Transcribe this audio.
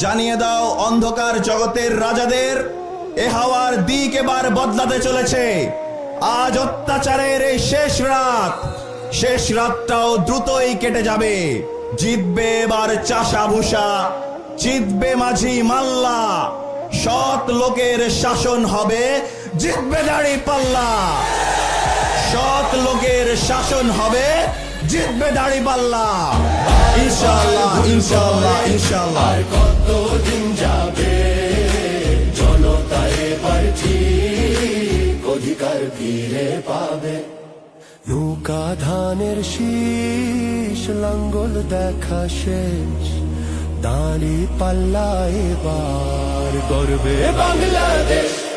জানিয়ে দাও অন্ধকার জগতের রাজাদের, এ হাওয়ার দিক এবার বদলাতে চলেছে। আজ অত্যাচারের এই শেষ রাত, শেষ রাতটাও দ্রুতই কেটে যাবে। জিতবে এবার চাষা ভূষা জিতবে মাঝি মাল্লা। সৎ লোকের শাসন হবে, জিতবে দাড়ি পাল্লা। সৎ লোকের শাসন হবে, জিতবে দাড়ি পাল্লা। ইনশাআল্লাহ ইনশাল্লাহ ইনশাআল্লাহ। ঠিক অধিকার ফিরে পাবে। নৌকা ধানের শীষ, লাঙ্গল দেখা শেষ। দাঁড়ি পাল্লা এবার করবে বাংলাদেশ।